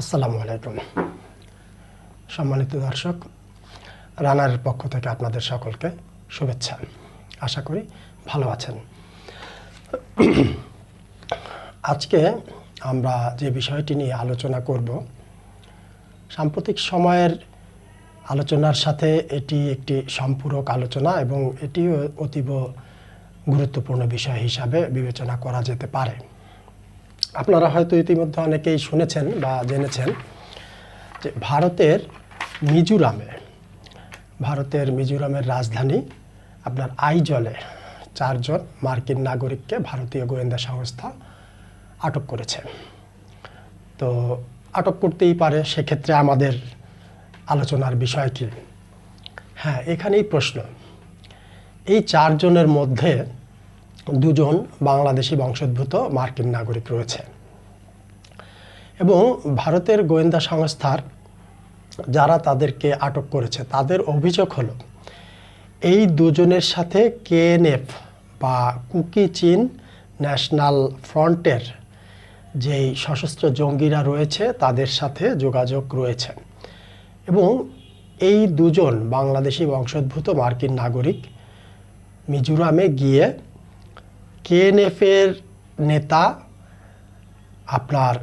আসসালামু আলাইকুম। সম্মানিত দর্শক, রানারের পক্ষ থেকে আপনাদের সকলকে শুভেচ্ছা। আশা করি ভালো আছেন। আজকে আমরা যে বিষয়টি নিয়ে আলোচনা করব, সাম্প্রতিক সময়ের আলোচনার সাথে এটি একটি সম্পূরক আলোচনা এবং এটিও অতীব গুরুত্বপূর্ণ বিষয় হিসাবে বিবেচনা করা যেতে পারে। আপনারা হয়তো ইতিমধ্যে অনেকেই শুনেছেন বা জেনেছেন যে ভারতের মিজোরামে, ভারতের মিজোরামের রাজধানী আপনার আইজলে চারজন মার্কিন নাগরিককে ভারতীয় গোয়েন্দা সংস্থা আটক করেছে। তো আটক করতেই পারে, সেক্ষেত্রে আমাদের আলোচনার বিষয় কি? হ্যাঁ এখানেই প্রশ্ন। এই চারজনের মধ্যে দুজন বাংলাদেশি বংশোদ্ভূত মার্কিন নাগরিক রয়েছে। এবং ভারতের গোয়েন্দা সংস্থার যারা তাদেরকে আটক করেছে, তাদের অভিযোগ হলো, এই দুজনের সাথে কেএনএফ বা কুকি চীন ন্যাশনাল ফ্রন্টের যেই সশস্ত্র জঙ্গিরা রয়েছে, তাদের সাথে যোগাযোগ রয়েছে। এবং এই দুজন বাংলাদেশি বংশোদ্ভূত মার্কিন নাগরিক মিজোরামে গিয়ে কেএনএফের নেতা, আপনার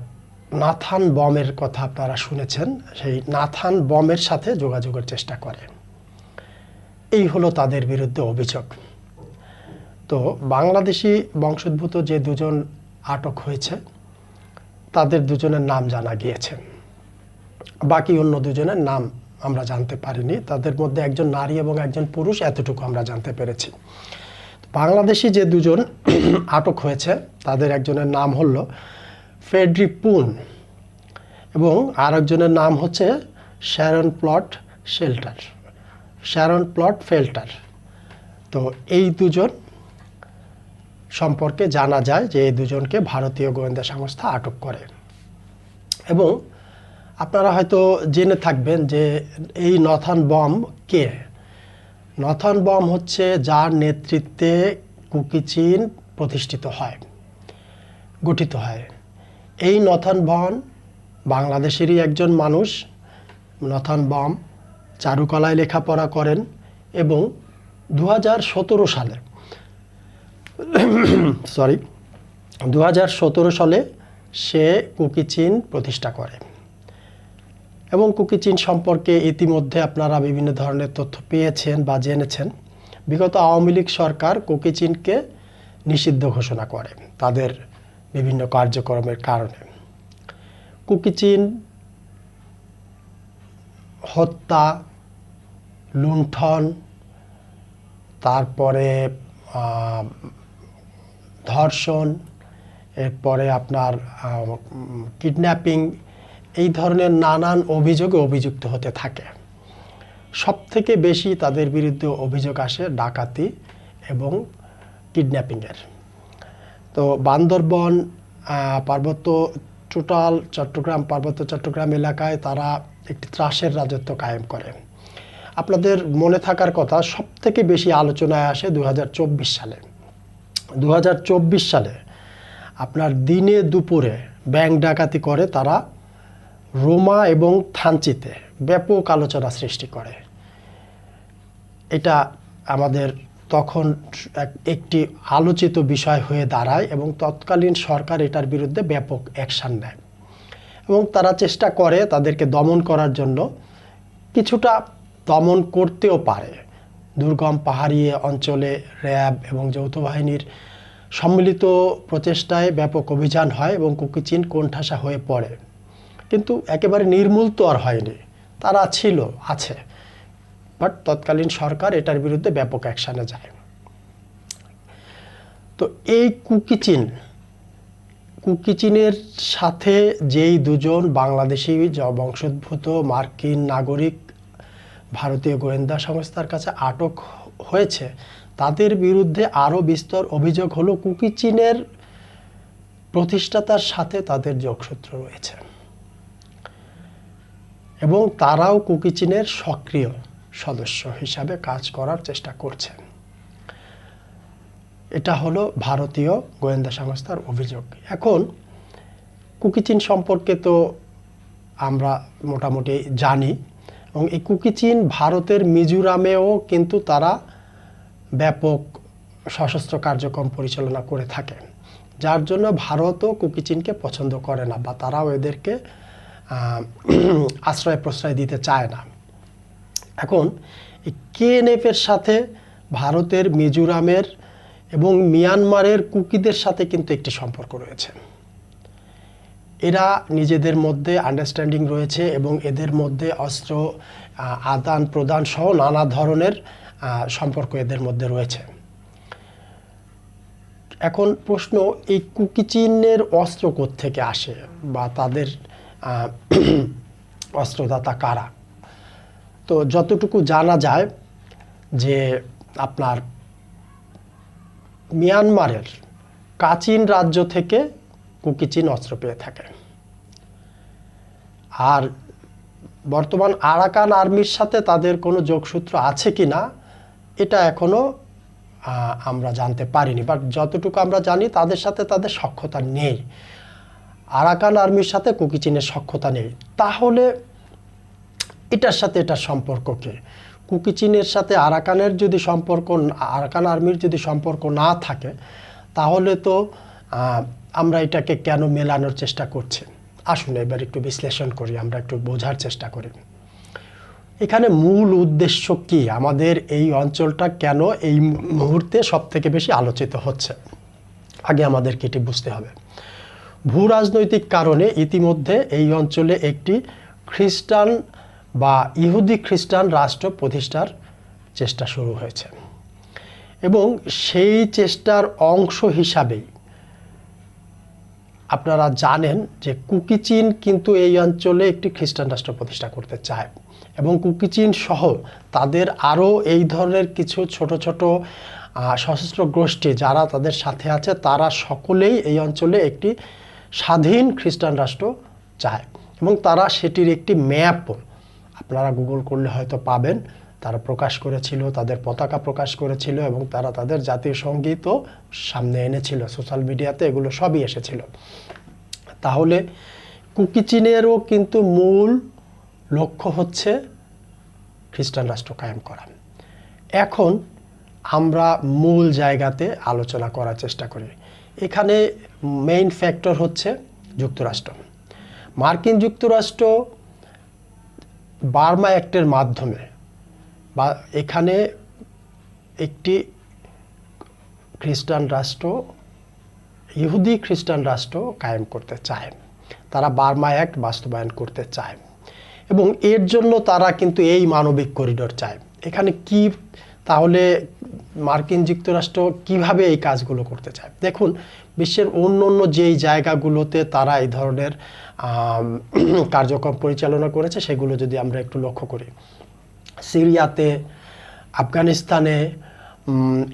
নাথান বমের কথা আপনারা শুনেছেন, সেই নাথান বমের সাথে যোগাযোগের চেষ্টা করে। এই হলো তাদের বিরুদ্ধে অভিযোগ। তো বাংলাদেশি বংশোদ্ভূত যে দুজন আটক হয়েছে, তাদের দুজনের নাম জানা গিয়েছে। বাকি অন্য দুজনের নাম আমরা জানতে পারিনি। তাদের মধ্যে একজন নারী এবং একজন পুরুষ, এতটুকু আমরা জানতে পেরেছি। বাংলাদেশি যে দুজন আটক হয়েছে, তাদের একজনের নাম হলো ফেডরি পুন এবং আরেকজনের নাম হচ্ছে Sharon Plot Shelter. Sharon Plot ফেল্টার। তো এই দুজন সম্পর্কে জানা যায় যে এই দুজনকে ভারতীয় গোয়েন্দা সংস্থা আটক করে। এবং আপনারা হয়তো জেনে থাকবেন যে এই নথান বম কে? নথন বম হচ্ছে যার নেতৃত্বে কুকি চীন প্রতিষ্ঠিত হয়, গঠিত হয়। এই নথন বম বাংলাদেশেরই একজন মানুষ। নথন বম চারুকলায় লেখাপড়া করেন এবং দু হাজার সতেরো সালে সরি দু হাজার সতেরো সালে সে কুকি চীন প্রতিষ্ঠা করে। এবং কুকি চীন সম্পর্কে ইতিমধ্যে আপনারা বিভিন্ন ধরনের তথ্য পেয়েছেন বা জেনেছেন। বিগত আওয়ামী লীগ সরকার কুকি চীনকে নিষিদ্ধ ঘোষণা করে তাদের বিভিন্ন কার্যক্রমের কারণে। কুকি চীন হত্যা, লুণ্ঠন, তারপরে ধর্ষণ, এরপরে আপনার কিডন্যাপিং এই ধরনের নানান অভিযোগে অভিযুক্ত হতে থাকে। সব থেকে বেশি তাদের বিরুদ্ধে অভিযোগ আসে ডাকাতি এবং কিডন্যাপিংয়ের। তো বান্দরবন পার্বত্য টোটাল চট্টগ্রাম, পার্বত্য চট্টগ্রাম এলাকায় তারা একটি ত্রাসের রাজত্ব কায়েম করে। আপনাদের মনে থাকার কথা সব থেকে বেশি আলোচনায় আসে দু হাজার চব্বিশ সালে। দু হাজার চব্বিশ সালে আপনার দিনে দুপুরে ব্যাংক ডাকাতি করে তারা রোমা এবং থানচিতে ব্যাপক আলোচনা সৃষ্টি করে। এটা আমাদের তখন এক- একটি আলোচিত বিষয় হয়ে দাঁড়ায় এবং তৎকালীন সরকার এটার বিরুদ্ধে ব্যাপক অ্যাকশান নেয়। এবং তারা চেষ্টা করে তাদেরকে দমন করার জন্য। কিছুটা দমন করতেও পারে। দুর্গম পাহাড়ি অঞ্চলে র্যাব এবং যৌথ বাহিনীর সম্মিলিত প্রচেষ্টায় ব্যাপক অভিযান হয় এবং কুকিচিন কোণঠাসা হয়ে পড়ে। কিন্তু একেবারে নির্মূল তো আর হয়নি। তারা ছিল, আছে। বাট তৎকালীন সরকার এটার বিরুদ্ধে ব্যাপক অ্যাকশানে যায়। তো এই কুকিচিন কুকিচিনের সাথে যেই দুজন বাংলাদেশি বংশোদ্ভূত মার্কিন নাগরিক ভারতীয় গোয়েন্দা সংস্থার কাছে আটক হয়েছে, তাদের বিরুদ্ধে আরও বিস্তর অভিযোগ হলো কুকিচিনের প্রতিষ্ঠাতার সাথে তাদের যোগসূত্র রয়েছে। এবং তারাও কুকিচিনের সক্রিয় সদস্য হিসাবে কাজ করার চেষ্টা করছেন এটা হলো ভারতীয় গোয়েন্দা সংস্থার অভিযোগ। এখন কুকিচিন সম্পর্কে তো আমরা মোটামুটি জানি এবং এই কুকি চীন ভারতের মিজোরামেও কিন্তু তারা ব্যাপক সশস্ত্র কার্যক্রম পরিচালনা করে থাকে। যার জন্য ভারতও কুকি চীনকে পছন্দ করে না বা তারাও এদেরকে আশ্রয় প্রশ্রয় দিতে চায় না। এখন এই কেএনএফ এর সাথে ভারতের মিজোরামের এবং মিয়ানমারের কুকিদের সাথে কিন্তু একটি সম্পর্ক রয়েছে। এরা নিজেদের মধ্যে আন্ডারস্ট্যান্ডিং রয়েছে এবং এদের মধ্যে অস্ত্র আদান প্রদান সহ নানা ধরনের সম্পর্ক এদের মধ্যে রয়েছে। এখন প্রশ্ন, এই কুকি চীনের অস্ত্র থেকে আসে বা তাদের অস্ত্রদাতা কারা? তো যতটুকু জানা যায় যে আপনার মিয়ানমারের কাচিন রাজ্য থেকে কুকি চীন অস্ত্র পেয়ে থাকে। আর বর্তমান আরাকান আর্মির সাথে তাদের কোনো যোগসূত্র আছে কি না, এটা এখনও আমরা জানতে পারিনি। বাট যতটুকু আমরা জানি, তাদের সাথে তাদের সক্ষতা নেই। আরাকান আর্মির সাথে কুকি চীনের সক্ষতা নেই। তাহলে এটার সাথে এটার সম্পর্ক কি? কুকি চীনের সাথে আরাকানের যদি সম্পর্ক আরাকান আর্মির যদি সম্পর্ক না থাকে, তাহলে তো আমরা এটাকে কেন মেলানোর চেষ্টা করছি? আসুন এবার একটু বিশ্লেষণ করি, আমরা একটু বোঝার চেষ্টা করি। এখানে মূল উদ্দেশ্য কি? আমাদের এই অঞ্চলটা কেন এই মুহূর্তে সব থেকে বেশি আলোচিত হচ্ছে? আগে আমাদেরকে এটি বুঝতে হবে। ভূ রাজনৈতিক কারণে ইতিমধ্যে এই অঞ্চলে একটি খ্রিস্টান বা ইহুদি খ্রিস্টান রাষ্ট্র প্রতিষ্ঠার চেষ্টা শুরু হয়েছে। এবং সেই চেষ্টার অংশ হিসাবেই আপনারা জানেন যে কুকি চীন কিন্তু এই অঞ্চলে একটি খ্রিস্টান রাষ্ট্র প্রতিষ্ঠা করতে চায়। এবং কুকি চীন সহ তাদের আরও এই ধরনের কিছু ছোট ছোট সশস্ত্র গোষ্ঠী যারা তাদের সাথে আছে, তারা সকলেই এই অঞ্চলে একটি স্বাধীন খ্রিস্টান রাষ্ট্র চায়। এবং তারা সেটির একটি ম্যাপ, আপনারা গুগল করলে হয়তো পাবেন। তারা প্রকাশ করেছিল, তাদের পতাকা প্রকাশ করেছিল এবং তারা তাদের জাতীয় সঙ্গীতও সামনে এনেছিল। সোশ্যাল মিডিয়াতে এগুলো সবই এসেছিল। তাহলে কুকি চীনেরও কিন্তু মূল লক্ষ্য হচ্ছে খ্রিস্টান রাষ্ট্র কায়েম করা। এখন আমরা মূল জায়গাতে আলোচনা করার চেষ্টা করি। এখানে মেইন ফ্যাক্টর হচ্ছে যুক্তরাষ্ট্র। মার্কিন যুক্তরাষ্ট্র বার্মা অ্যাক্টের মাধ্যমে বা এখানে একটি খ্রিস্টান রাষ্ট্র, ইহুদি খ্রিস্টান রাষ্ট্র কায়েম করতে চায়। তারা বার্মা অ্যাক্ট বাস্তবায়ন করতে চায়। এবং এর জন্য তারা কিন্তু এই মানবিক করিডোর চায়। এখানে কি তাহলে মার্কিন যুক্তরাষ্ট্র কীভাবে এই কাজগুলো করতে চায়? দেখুন, বিশ্বের অন্য অন্য যেই জায়গাগুলোতে তারা এই ধরনের কার্যক্রম পরিচালনা করেছে, সেগুলো যদি আমরা একটু লক্ষ্য করি। সিরিয়াতে, আফগানিস্তানে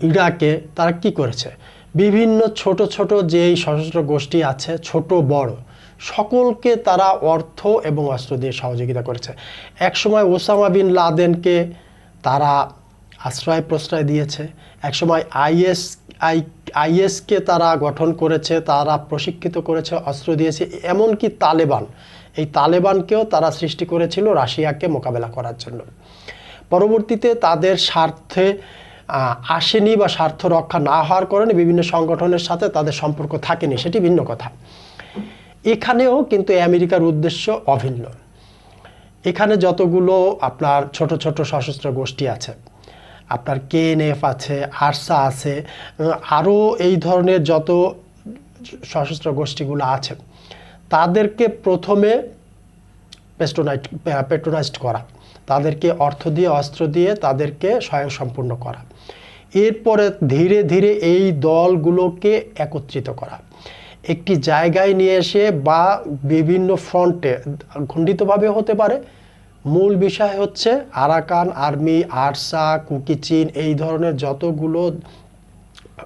ইরাকে তারা কি করেছে? বিভিন্ন ছোট ছোট যেই সশস্ত্র গোষ্ঠী আছে, ছোট বড়, সকলকে তারা অর্থ এবং অস্ত্র দিয়ে সহযোগিতা করেছে। একসময় ওসামা বিন লাদেনকে তারা আশ্রয় প্রশ্রয় দিয়েছে। একসময় আইএস, আই, আইএসকে তারা গঠন করেছে, তারা প্রশিক্ষিত করেছে, অস্ত্র দিয়েছে, এমনকি তালেবান। এই তালেবানকেও তারা সৃষ্টি করেছিল রাশিয়াকে মোকাবেলা করার জন্য। পরবর্তীতে তাদের স্বার্থে আসেনি বা স্বার্থ রক্ষা না হওয়ার কারণে বিভিন্ন সংগঠনের সাথে তাদের সম্পর্ক থাকেনি, সেটি ভিন্ন কথা। এখানেও কিন্তু আমেরিকার উদ্দেশ্য অভিন্ন। এখানে যতগুলো আপনার ছোট ছোট সশস্ত্র গোষ্ঠী আছে আপনার কেএনএফ আছে আরসা আছে আরও এই ধরনের যত সশস্ত্র গোষ্ঠীগুলো আছে, তাদেরকে প্রথমে পেস্টোনাইট পেট্রোনাইজড করা, তাদেরকে অর্থ দিয়ে, অস্ত্র দিয়ে তাদেরকে স্বয়ংসম্পূর্ণ করা। এরপরে ধীরে ধীরে এই দলগুলোকে একত্রিত করা। একটি জায়গায় নিয়ে এসে বা বিভিন্ন ফ্রন্টে খণ্ডিতভাবে হতে পারে মূল বিষয় হচ্ছে আরাকান, আর্মি, আরসা কুকিচিন এই ধরনের যতগুলো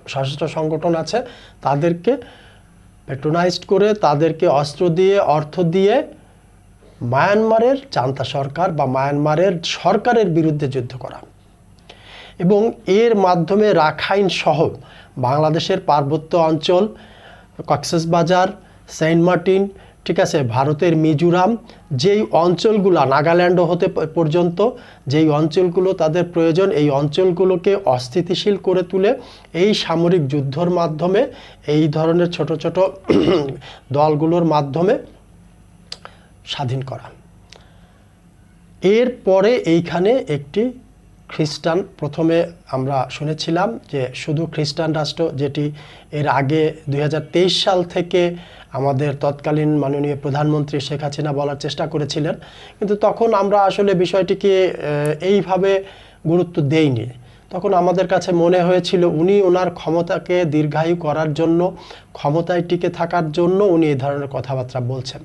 সশস্ত্র সংগঠন আছে, তাদেরকে পেট্রোনাইজড করে, তাদেরকে অস্ত্র দিয়ে, অর্থ দিয়ে মায়ানমারের চান্তা সরকার বা মায়ানমারের সরকারের বিরুদ্ধে যুদ্ধ করা। এবং এর মাধ্যমে রাখাইন সহ বাংলাদেশের পার্বত্য অঞ্চল কক্সবাজার সেন্ট মার্টিন ঠিক আছে, ভারতের মিজোরাম, যেই অঞ্চলগুলো, নাগাল্যান্ডও হতে পর্যন্ত, যেই অঞ্চলগুলো তাদের প্রয়োজন, এই অঞ্চলগুলোকে অস্থিতিশীল করে তুলে এই সামরিক যুদ্ধর মাধ্যমে, এই ধরনের ছোট ছোট দলগুলোর মাধ্যমে স্বাধীন করা। এরপরে এইখানে একটি খ্রিস্টান, প্রথমে আমরা শুনেছিলাম যে শুধু খ্রিস্টান রাষ্ট্র, যেটি এর আগে দুই হাজার তেইশ সাল থেকে আমাদের তৎকালীন মাননীয় প্রধানমন্ত্রী শেখ হাসিনা বলার চেষ্টা করেছিলেন। কিন্তু তখন আমরা আসলে বিষয়টিকে এইভাবে গুরুত্ব দেইনি। তখন আমাদের কাছে মনে হয়েছিল উনি ওনার ক্ষমতাকে দীর্ঘায়ু করার জন্য, ক্ষমতায় টিকে থাকার জন্য উনি এই ধরনের কথাবার্তা বলছেন।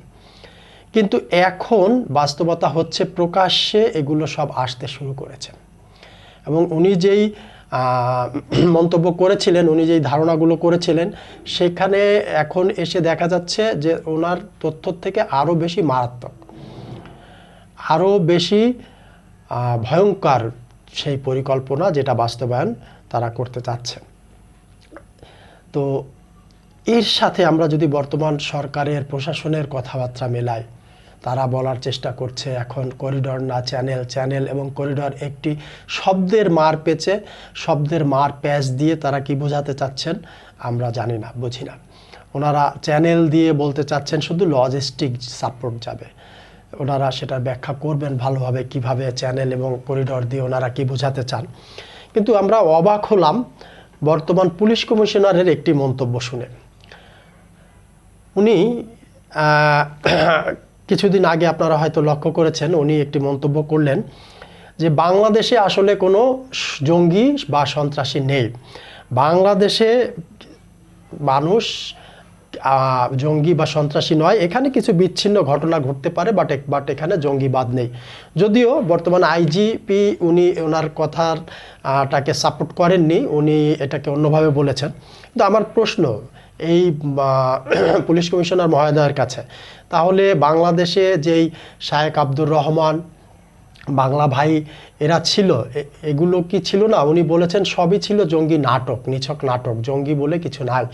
কিন্তু এখন বাস্তবতা হচ্ছে প্রকাশ্যে এগুলো সব আসতে শুরু করেছে। এবং উনি যেই মন্তব্য করেছিলেন, উনি যেই ধারণাগুলো করেছিলেন, সেখানে এখন এসে দেখা যাচ্ছে যে ওনার তথ্য থেকে আরও বেশি মারাত্মক আরও বেশি ভয়ঙ্কর সেই পরিকল্পনা যেটা বাস্তবায়ন তারা করতে চাচ্ছে। তো এর সাথে আমরা যদি বর্তমান সরকারের, প্রশাসনের কথাবার্তা মেলাই তারা বলার চেষ্টা করছে। এখন করিডর না, চ্যানেল চ্যানেল এবং করিডর একটি শব্দের মার পেচে শব্দের মার প্যাচ দিয়ে তারা কি বোঝাতে চাচ্ছেন, আমরা জানি না, বুঝি না। ওনারা চ্যানেল দিয়ে বলতে চাচ্ছেন শুধু লজিস্টিক সাপোর্ট যাবে। ওনারা সেটার ব্যাখ্যা করবেন ভালোভাবে, কীভাবে চ্যানেল এবং করিডর দিয়ে ওনারা কি বোঝাতে চান। কিন্তু আমরা অবাক হলাম, বর্তমান পুলিশ কমিশনারের একটি মন্তব্য শুনে। উনি কিছুদিন আগে আপনারা হয়তো লক্ষ্য করেছেন, উনি একটি মন্তব্য করলেন যে বাংলাদেশে আসলে কোনো জঙ্গি বা সন্ত্রাসী নেই। বাংলাদেশে মানুষ জঙ্গি বা সন্ত্রাসী নয়। এখানে কিছু বিচ্ছিন্ন ঘটনা ঘটতে পারে বাট বাট এখানে জঙ্গিবাদ নেই। যদিও বর্তমান আইজিপি উনি ওনার কথার টাকে সাপোর্ট করেননি, উনি এটাকে অন্যভাবে বলেছেন। কিন্তু আমার প্রশ্ন এই পুলিশ কমিশনার মহোদয়ের কাছে। তাহলে বাংলাদেশে যেই শায়েক আব্দুর রহমান, বাংলা ভাই এরা ছিল এগুলো কি ছিল না? উনি বলেছেন সবই ছিল জঙ্গি নাটক, নিছক নাটক, জঙ্গি বলে কিছু নাই।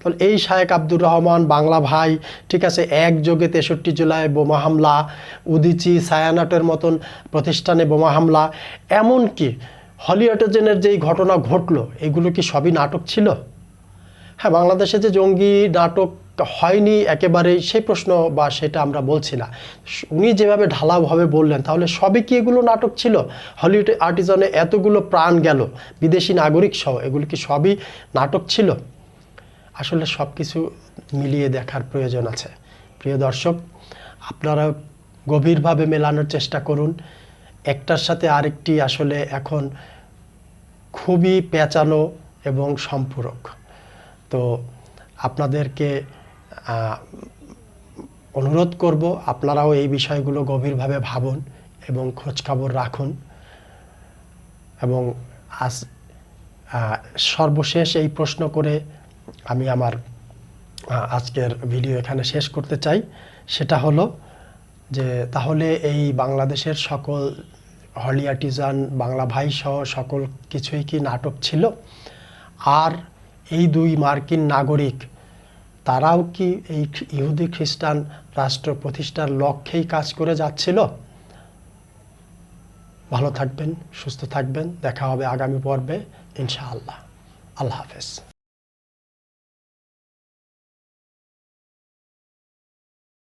তাহলে এই শায়েক আব্দুর রহমান, বাংলা ভাই, ঠিক আছে, একযোগে তেষট্টি জুলাই বোমা হামলা, উদিচি সায়ানাটের মতন প্রতিষ্ঠানে বোমা হামলা, এমনকি হলিউডের যেই ঘটনা ঘটলো, এগুলো কি সবই নাটক ছিল? হ্যাঁ বাংলাদেশে যে জঙ্গি নাটক হয়নি একেবারেই, সেই প্রশ্ন বা সেটা আমরা বলছি না। উনি যেভাবে ঢালাওভাবে বললেন, তাহলে সবই কি এগুলো নাটক ছিল? হলিউড আর্টিজনে এতগুলো প্রাণ গেল, বিদেশি নাগরিক সহ, এগুলো কি সবই নাটক ছিল? আসলে সব কিছু মিলিয়ে দেখার প্রয়োজন আছে। প্রিয় দর্শক আপনারা গভীরভাবে মেলানোর চেষ্টা করুন। একটার সাথে আরেকটি আসলে এখন খুবই পেঁচানো এবং সম্পূরক। তো আপনাদেরকে অনুরোধ করব আপনারাও এই বিষয়গুলো গভীরভাবে ভাবুন এবং খোঁজখবর রাখুন। এবং আজ সর্বশেষ এই প্রশ্ন করে আমি আমার আজকের ভিডিও এখানে শেষ করতে চাই। সেটা হলো যে তাহলে এই বাংলাদেশের সকল হলিয়াটিজান বাংলা ভাই সহ সকল কিছুই কি নাটক ছিল? আর এই দুই মার্কিন নাগরিক, তারাও কি এই ইহুদি খ্রিস্টান রাষ্ট্র প্রতিষ্ঠার লক্ষ্যেই কাজ করে যাচ্ছিল? ভালো থাকবেন, সুস্থ থাকবেন। দেখা হবে আগামী পর্বে, ইনশাআল্লাহ। আল্লাহ হাফেজ।